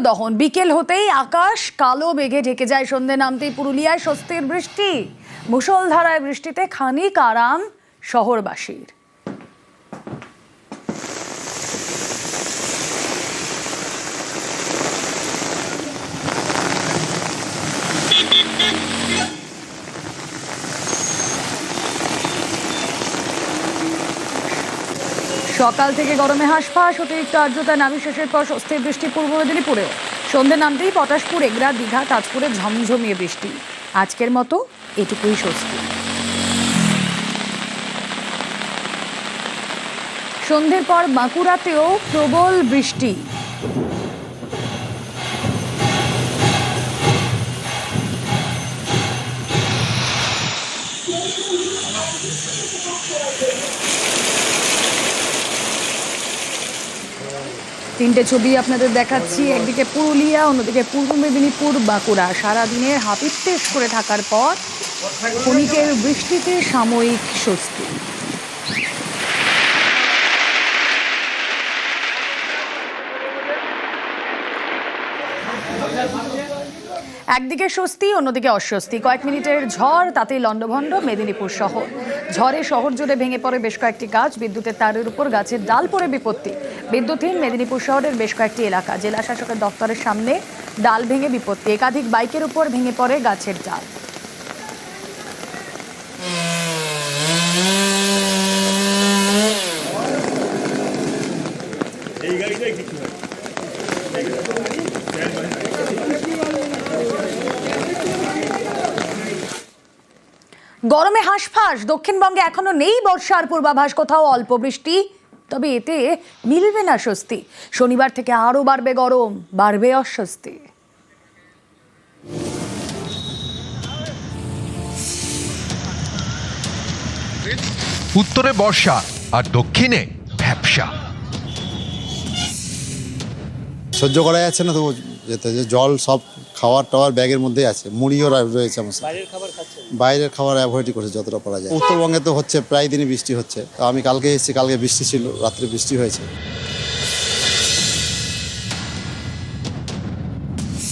দহন। বিকেল হতেই আকাশ কালো মেঘে ঢেকে যায় সন্ধে নামতেই পুরুলিয়ায় স্বস্তির বৃষ্টি। মুষলধারায় বৃষ্টিতে খানিক আরাম শহরবাসীর। সকাল থেকে গরমে হাঁসফাঁস, অতিরিক্ত আর্দ্রতা নামি শেষের পর স্বস্তির বৃষ্টি পূর্ব মেদিনীপুরেও। সন্ধে নামতেই পটাশপুর, এগরা, দীঘা, তাজপুরে ঝমঝমিয়ে বৃষ্টি। আজকের মতো এটুকুই স্বস্তি। সন্ধ্যের পর বাঁকুড়াতেও প্রবল বৃষ্টি। তিনটে ছবি আপনাদের দেখাচ্ছি, একদিকে পুরুলিয়া, অন্যদিকে পূর্ব মেদিনীপুর, বাঁকুড়া। সারাদিনের হাপিত্তেশ করে থাকার পর ক্ষণিকের বৃষ্টিতে সাময়িক স্বস্তি। একদিকে স্বস্তি, অন্যদিকে অস্বস্তি। কয়েক মিনিটের ঝড়, তাতেই লণ্ডভণ্ড, মেদিনীপুর শহর। ঝড়ে শহর জুড়ে ভেঙে পড়ে বেশ কয়েকটি গাছ, বিদ্যুতের তারের উপর গাছের ডাল পড়ে বিপত্তি। বিদ্যুৎহীন মেদিনীপুর শহরের বেশ কয়েকটি এলাকা। জেলা শাসকের দপ্তরের সামনে ডাল ভেঙে বিপত্তি। একাধিক বাইকের উপর ভেঙে পড়ে গাছের ডাল। গরমে হাঁসফাঁস। দক্ষিণবঙ্গে এখনও নেই বর্ষার পূর্বাভাস কোথাও অল্প বৃষ্টি। তবে এতে মিলবে না স্বস্তি। শনিবার থেকে আরও বাড়বে গরম বাড়বে অস্বস্তি। উত্তরে বর্ষা আর দক্ষিণে ভ্যাপসা সহ্য করা যাচ্ছে না তো যেতে যে জল সব খাওয়ার টাওয়ার ব্যাগের মধ্যেই আছে। মুড়িও রয়েছে আমার সাথে। বাইরের খাবার অ্যাভয়েডই করছে যতটা পারা যায়। উত্তরবঙ্গে তো হচ্ছে প্রায় দিনই বৃষ্টি হচ্ছে। তো আমি কালকে এসেছি কালকে বৃষ্টি ছিল রাত্রে বৃষ্টি হয়েছে।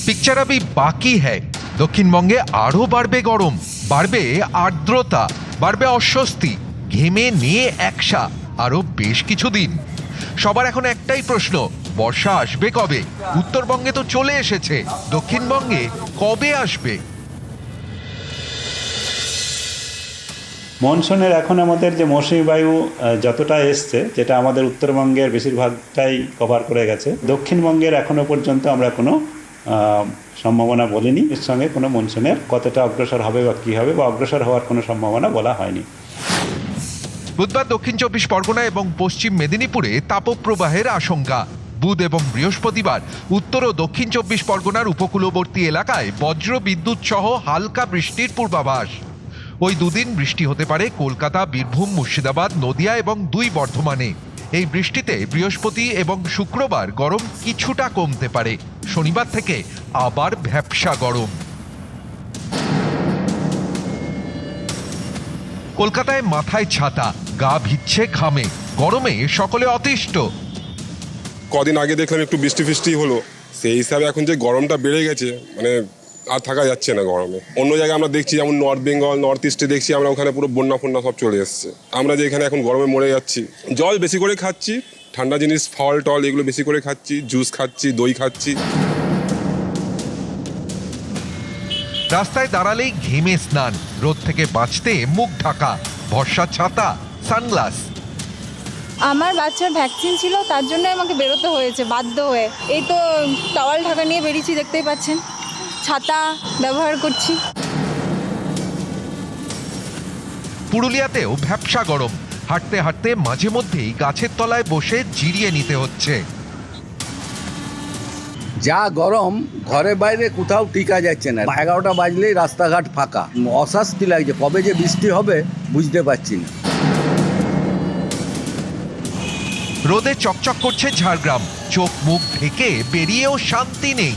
পিকচার अभी বাকি হ্যায়। দক্ষিণবঙ্গে আরও বাড়বে গরম বাড়বে আর্দ্রতা বাড়বে অস্বস্তি ঘেমে নিয়ে একসা আরও বেশ কিছুদিন সবার এখন একটাই প্রশ্ন বর্ষা আসবে কবে? উত্তরবঙ্গে তো চলে এসেছে। দক্ষিণবঙ্গে কবে আসবে? মনসুনের এখন আমাদের যে মৌসুমী বায়ু যতটা এসছে যেটা আমাদের উত্তরবঙ্গের বেশিরভাগটাই কভার করে গেছে দক্ষিণবঙ্গের এখনও পর্যন্ত আমরা কোনো সম্ভাবনা বলিনি। এর সঙ্গে কোনো মনসুনের কতটা অগ্রসর হবে বা কী হবে বা অগ্রসর হওয়ার কোনো সম্ভাবনা বলা হয়নি। বুধবার দক্ষিণ চব্বিশ পরগনা এবং পশ্চিম মেদিনীপুরে তাপপ্রবাহের আশঙ্কা। বুধ এবং বৃহস্পতিবার উত্তর ও দক্ষিণ চব্বিশ পরগনার উপকূলবর্তী এলাকায় বজ্র বিদ্যুৎ সহ হালকা বৃষ্টির পূর্বাভাস। ওই দুদিন বৃষ্টি হতে পারে কলকাতা, বীরভূম, মুর্শিদাবাদ, নদিয়া এবং দুই বর্ধমানে। এই বৃষ্টিতে বৃহস্পতি এবং শুক্রবার গরম কিছুটা কমতে পারে। শনিবার থেকে আবার ভ্যাপসা গরম। কলকাতায় মাথায় ছাতা, গা ভিজছে ঘামে। গরমে সকলে অতিষ্ঠ। কদিন আগে দেখলাম একটু বৃষ্টি ফিষ্টি হলো, সেই হিসাবে এখন যে গরমটা বেড়ে গেছে মানে আর থাকা যাচ্ছে না গরমে। অন্য জায়গায় আমরা দেখছি, যেমন নর্থ বেঙ্গল নর্থ ইস্টে দেখছি, আমরা ওখানে পুরো বন্যা ফন্যা সব চলে এসছে। আমরা যে এখানে এখন গরমে মরে যাচ্ছি, জল বেশি করে খাচ্ছি, ঠান্ডা জিনিস, ফল, টল, এগুলো বেশি করে খাচ্ছি, জুস খাচ্ছি, দই খাচ্ছি। রাস্তায় দাঁড়ালেই ঘেমে স্নান, রোদ থেকে বাঁচতে মুখ ঢাকা ভরসা ছাতা, সানগ্লাস। আমার বাচ্চার ভ্যাকসিন ছিল তার জন্য আমাকে বেরোতে হয়েছে বাধ্য হয়ে। এই তো টাওয়াল ঢাকা নিয়ে বেরিয়েছি দেখতেই পাচ্ছেন। ছাতা ব্যবহার করছি। পুরুলিয়াতেও ভ্যাপসা গরম। হাঁটতে হাঁটতে মাঝে মধ্যেই গাছের তলায় বসে জিরিয়ে নিতে হচ্ছে। যা গরম ঘরে বাইরে কোথাও টিকা যাচ্ছে না। এগারোটা বাজলেই রাস্তাঘাট ফাঁকা। অস্বস্তি লাগছে। কবে যে বৃষ্টি হবে বুঝতে পারছি না। রোদে চকচক করছে ঝাড়গ্রাম। চোখ মুখ ঢেকে বেরিয়েও শান্তি নেই।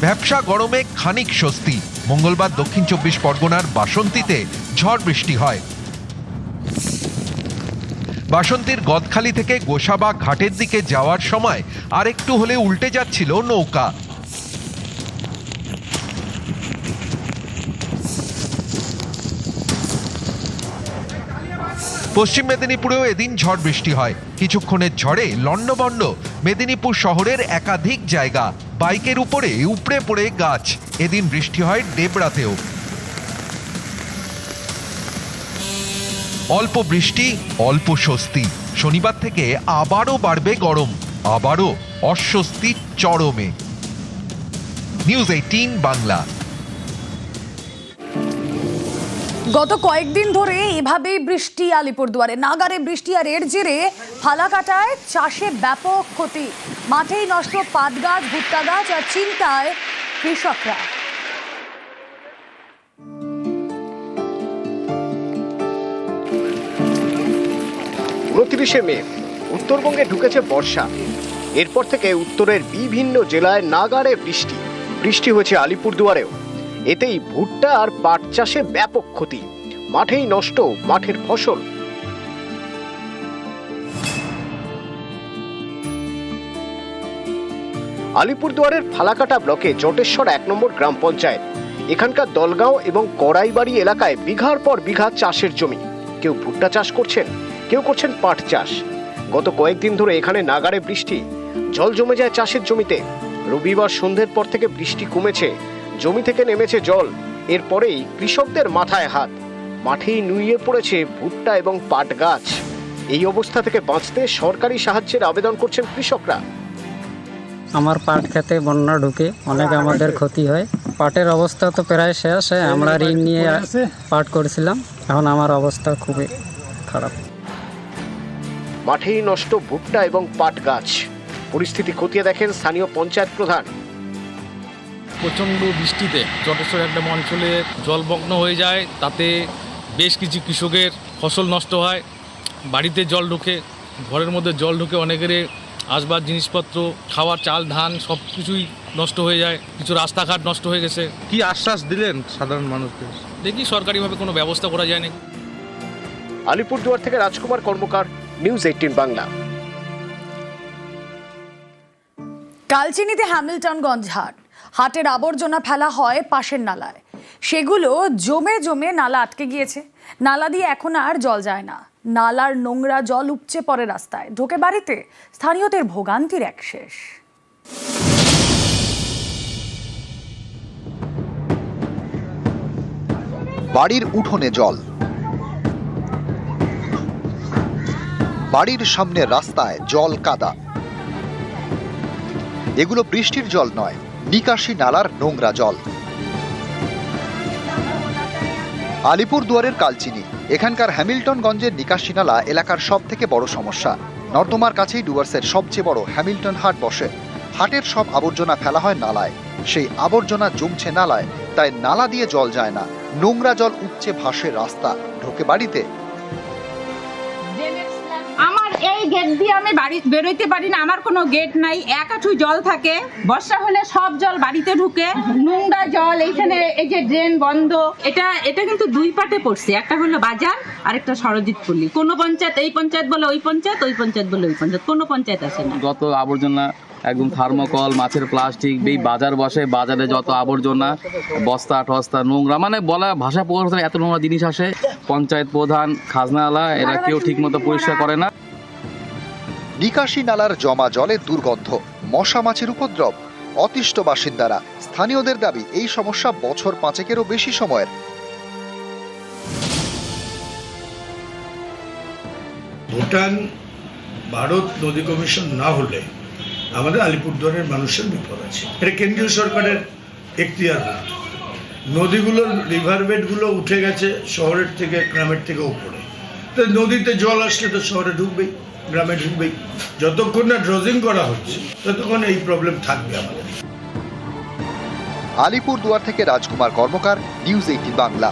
ভ্যাপসা গরমে খানিক স্বস্তি। মঙ্গলবার দক্ষিণ চব্বিশ পরগনার বাসন্তীতে ঝড় বৃষ্টি হয়। বাসন্তীর গদখালি থেকে গোসাবা ঘাটের দিকে যাওয়ার সময় আরেকটু হলে উল্টে যাচ্ছিল নৌকা। পশ্চিম মেদিনীপুরেও এদিন ঝড় বৃষ্টি হয়। কিছুক্ষণের ঝড়ে লণ্ডভণ্ড মেদিনীপুর শহরের একাধিক জায়গা। বাইকের উপরে উপড়ে পড়ে গাছ। এদিন বৃষ্টি হয় ডেবরাতেও অল্প বৃষ্টি, অল্প স্বস্তি। শনিবার থেকে আবারও বাড়বে গরম। আবারও অস্বস্তি চরমে। News eighteen Bangla. গত কয়েকদিন ধরে এভাবেই বৃষ্টি আলিপুরদুয়ারে। নাগারে বৃষ্টি আর এর জেরে ফালাকাটায় চাষে ব্যাপক ক্ষতি। মাঠেই নষ্ট পাট গাছ ভুট্টা গাছ আর চিন্তায় কৃষকরা। উনত্রিশে মে, উত্তরবঙ্গে ঢুকেছে বর্ষা। এরপর থেকে উত্তরের বিভিন্ন জেলায় নাগারে বৃষ্টি। বৃষ্টি হয়েছে আলিপুরদুয়ারেও। এতেই ভুট্টা আর পাট চাষে ব্যাপক ক্ষতি। মাঠেই নষ্ট, মাঠের ফসল। আলিপুরদুয়ারের ফালাকাটা ব্লকে জটেশ্বর এক নম্বর গ্রাম পঞ্চায়েত। এখানকার দলগাঁও এবং কড়াইবাড়ি এলাকায় বিঘার পর বিঘা চাষের জমি। কেউ ভুট্টা চাষ করছেন, কেউ করছেন পাট চাষ। গত কয়েকদিন ধরে এখানে নাগারে বৃষ্টি। জল জমে যায় চাষের জমিতে। রবিবার সন্ধ্যের পর থেকে বৃষ্টি কমেছে। জমি থেকে নেমেছে জল। এরপরেই কৃষকদের মাথায় হাত। মাঠেই নুইয়ে পড়েছে ভুট্টা এবং পাট গাছ এই অবস্থা থেকে বাঁচতে সরকারি সাহায্যের আবেদন করছেন কৃষকরা। আমার পাট খেতে বন্যা ঢুকে অনেক আমাদের ক্ষতি হয়। পাটের অবস্থা তো প্রায় শেষ হ্যাঁ, আমরা ঋণ নিয়ে পাট করেছিলাম। এখন আমার অবস্থা খুবই খারাপ। মাঠেই নষ্ট ভুট্টা এবং পাট গাছ পরিস্থিতি খতিয়ে দেখেন স্থানীয় পঞ্চায়েত প্রধান। প্রচণ্ড বৃষ্টিতে জটেশ্বর একটা অঞ্চলে জলমগ্ন হয়ে যায় তাতে বেশ কিছু কৃষকের ফসল নষ্ট হয়। বাড়িতে জল ঢুকে ঘরের মধ্যে জল ঢুকে অনেকের আসবাব জিনিসপত্র খাওয়ার চাল ধান সব কিছুই নষ্ট হয়ে যায় কিছু রাস্তাঘাট নষ্ট হয়ে গেছে। কি আশ্বাস দিলেন সাধারণ মানুষকে দেখি সরকারিভাবে কোনো ব্যবস্থা করা যায় নাকি? আলিপুরদুয়ার থেকে রাজকুমার কর্মকার নিউজ এইটিন বাংলা। কালচিনিতে হ্যামিল্টনগঞ্জ হাট। হাটের আবর্জনা ফেলা হয় পাশের নালায়। সেগুলো জমে জমে নালা আটকে গিয়েছে। নালা দিয়ে এখন আর জল যায় না। নালার নোংরা জল উপচে পড়ে রাস্তায়। ঢোকে বাড়িতে। স্থানীয়দের ভোগান্তির এক শেষ। বাড়ির উঠোনে জল। বাড়ির সামনে রাস্তায় জল কাদা। এগুলো বৃষ্টির জল নয়। নিকাশি নালার নোংরা জল। আলিপুর দুয়ারের কালচিনি, এখানকার হ্যামিল্টনগঞ্জের নিকাশি নালা এলাকার সব থেকে বড় সমস্যা। নর্দমার কাছেই ডুয়ার্সের সবচেয়ে বড় হ্যামিল্টন হাট বসে। হাটের সব আবর্জনা ফেলা হয় নালায়। সেই আবর্জনা জমছে নালায়, তাই নালা দিয়ে জল যায় না। নোংরা জল উঠছে ভাসে রাস্তা। ঢোকে বাড়িতে এই গেট দিয়ে আমি বাড়ি, বেরোইতে পারি না, আমার কোনো গেট নাই, এক আঁঠু জল থাকে। বর্ষা হলে সব জল বাড়িতে ঢুকে, নোংরা জল, এইখানে এই যে ড্রেন বন্ধ, এটা এটা কিন্তু দুই পাটে পড়ছে, একটা হলো বাজার আর একটা সরজিৎ পল্লী কোনো পঞ্চায়েত এই পঞ্চায়েত বলে ওই পঞ্চায়েত ওই পঞ্চায়েত বলে ওই পঞ্চায়েত, কোনো পঞ্চায়েত আসে না। যত আবর্জনা, একদম থার্মোকল মাছের প্লাস্টিক এই বাজার বসে, বাজারে যত আবর্জনা, বস্তা, টস্তা, নোংরা মানে বলা ভাষা প্রকাশ এত নোংরা জিনিস আসে। পঞ্চায়েত প্রধান খাজনাওয়ালা এরা কেউ ঠিকমতো পরিষ্কার করে না। নিকাশি নালার জমা জলে দুর্গন্ধ, মশা মাছির উপদ্রব, অতিষ্ঠ বাসিন্দারা। স্থানীয়দের দাবি, এই সমস্যা বছর পাঁচেকেরও বেশি সময়ের। ভুটান ভারত নদী কমিশন না হলে আমাদের আলিপুরদুয়ারের মানুষের বিপদ আছে। এটা কেন্দ্রীয় সরকারের এখতিয়ার নদীগুলো রিভারবেডগুলো উঠে গেছে শহরের থেকে, গ্রামের থেকে উপরে। তো নদীতে জল আসলে তো শহরে ঢুকবেই। গ্রামে ঢুকবে যতক্ষণ না ড্রজিং করা হচ্ছে, ততক্ষণ এই প্রবলেম থাকবে আমাদের। আলিপুর দুয়ার থেকে রাজকুমার কর্মকার নিউজ এইটিন বাংলা।